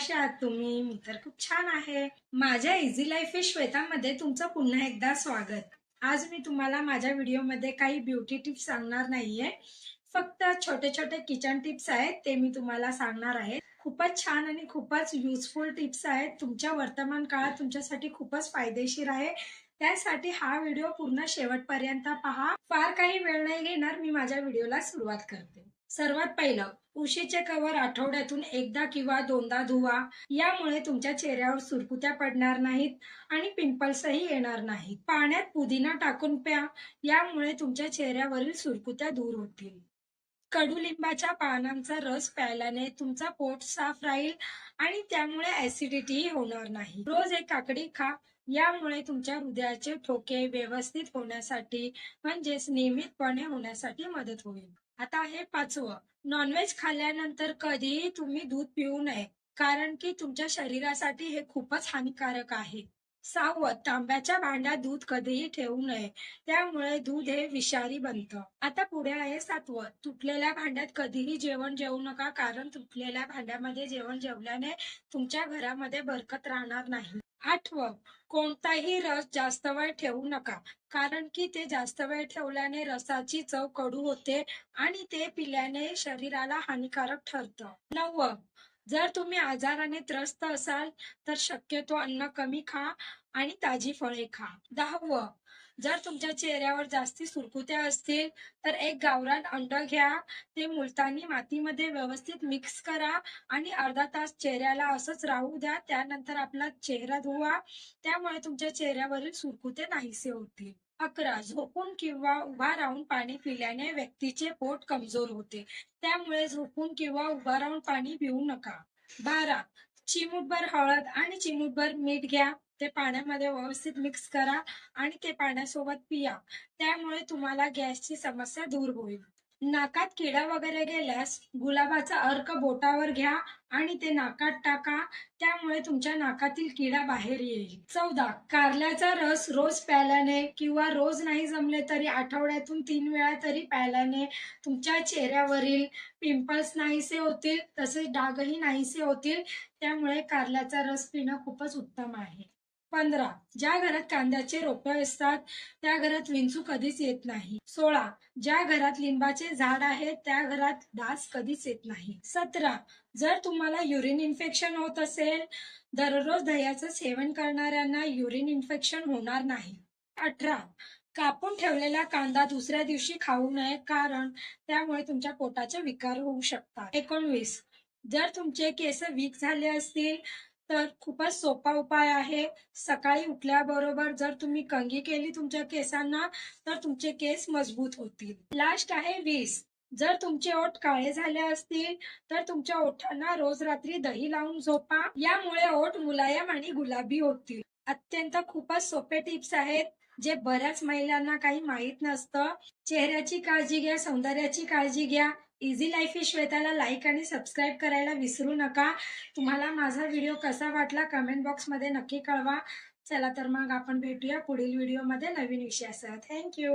कशा आहात तुम्ही मी तर खूप छान आहे. माझ्या इझी लाईफ विथ श्वेतामध्ये तुमचं पुन्हा एकदा स्वागत. आज मी तुम्हाला माझ्या व्हिडिओमध्ये काही ब्युटी टिप्स सांगणार नाहीये. फक्त छोटे छोटे किचन टिप्स आहेत ते मी तुम्हाला सांगणार आहे. खूपच छान आणि खूपच युजफुल टिप्स आहेत. तुमच्या वर्तमान काळात तुमच्यासाठी खूपच फायदेशीर आहे. त्यासाठी हा व्हिडिओ पूर्ण शेवटपर्यंत पहा. फार काही वेळ नाही घेणार मी माझ्या व्हिडिओला सुरुवात करते. सर्वात पहिलं उशीचे कवर आठवड्यातून एकदा किंवा दोनदा धुवा. यामुळे तुमच्या चेहऱ्यावर सुरकुत्या पडणार नाहीत आणि पिंपल्सही येणार नाहीत. पाण्यात पुदिना टाकून प्या यामुळे तुमच्या चेहऱ्यावरील सुरकुत्या दूर होतील. कडुलिंबाच्या पानांचा रस प्यायल्याने तुमचा पोट साफ राहील आणि त्यामुळे ऍसिडिटीही होणार नाही. रोज एक काकडी खा यामुळे तुमच्या हृदयाचे ठोके व्यवस्थित होण्यासाठी म्हणजेच नियमितपणे होण्यासाठी मदत होईल. आता हे पाचवं. नॉनव्हेज खाल्ल्यानंतर कधीही तुम्ही दूध पिऊ नये कारण की तुमच्या शरीरासाठी हे खूपच हानिकारक आहे. सावध. तांब्याच्या भांड्यात दूध कधीही ठेवू नये. त्यामुळे दूध हे विषारी बनतं. आता पुढे आहे सातवं. तुटलेल्या भांड्यात कधीही जेवण जेवू नका कारण तुटलेल्या भांड्यामध्ये जेवण जेवल्याने तुमच्या घरामध्ये बरकत राहणार नाही. आठवं. कोणताही रस जास्त वेळ ठेवू नका कारण की ते जास्त वेळ ठेवल्याने रसाची चव कडू होते आणि ते पिल्याने शरीराला हानिकारक ठरतं. नववं जर तुम्ही आजाराने त्रस्त असाल तर शक्यतो अन्न कमी खा आणि ताजी फळे खा. दहावं जर तुमच्या चेहऱ्यावर जास्ती सुरकुत्या असतील तर एक गावरान अंड घ्या. ते मुलतानी मातीमध्ये व्यवस्थित मिक्स करा आणि अर्धा तास चेहऱ्याला असंच राहू द्या. त्यानंतर आपला चेहरा धुवा. त्यामुळे तुमच्या चेहऱ्यावरील सुरकुते नाहीसे होतील. अकरा झोपून किंवा उभा राहून पाणी पिल्याने व्यक्तीचे पोट कमजोर होते. त्यामुळे झोपून किंवा उभा राहून पाणी पिऊ नका. बारा चिमूटभर हळद आणि चिमूटभर मीठ घ्या. ते पाण्यामध्ये व्यवस्थित मिक्स करा आणि ते पाण्यासोबत पिया. त्यामुळे तुम्हाला गॅसची समस्या दूर होईल. नाकात किडा वगैरे गेल्यास गुलाबाचा अर्क बोटावर घ्या आणि ते नाकात टाका. त्यामुळे तुमच्या नाकातील किडा बाहेर येईल. चौदा. कारल्याचा रस रोज प्यायल्याने किंवा रोज नाही जमले तरी आठवड्यातून तीन वेळा तरी प्यायल्याने तुमच्या चेहऱ्यावरील पिंपल्स नाहीसे होतील तसेच डागही नाहीसे होतील. त्यामुळे कारल्याचा रस पिणं खूपच उत्तम आहे. पंधरा. ज्या घरात कांद्याचे रोपे असतात त्या घरात विंचू कधीच येत नाही. सोळा. ज्या घरात लिंबाचे झाड आहे त्या घरात डास कधीच येत नाही. सतरा. जर तुम्हाला युरिन इन्फेक्शन होत असेल दररोज दह्याचं सेवन करणाऱ्यांना युरिन इन्फेक्शन होणार नाही. अठरा. कापून ठेवलेला कांदा दुसऱ्या दिवशी खाऊ नये कारण त्यामुळे तुमच्या पोटाचे विकार होऊ शकतात. एकोणवीस. जर तुमचे केस वीक झाले असतील तर खूपच सोपा उपाय आहे. सकाळी उठल्याबरोबर जर तुम्ही कंगी केली तुमच्या केसांना तर तुमचे केस मजबूत होतील. लास्ट आहे वीस. जर तुमचे ओठ काळे झाले असतील तर तुमच्या ओठांना रोज रात्री दही लावून झोपा. यामुळे ओठ मुलायम आणि गुलाबी होतील. अत्यंत खूपच सोपे टिप्स आहेत जे बऱ्याच महिलांना काही माहीत नसतं. चेहऱ्याची काळजी घ्या सौंदर्याची काळजी घ्या. इझी लाईफ ही श्वेताला लाईक आणि सबस्क्राईब करायला विसरू नका. तुम्हाला माझा व्हिडिओ कसा वाटला कमेंट बॉक्समध्ये नक्की कळवा. चला तर मग आपण भेटूया पुढील व्हिडिओमध्ये नवीन विषयासह. थँक्यू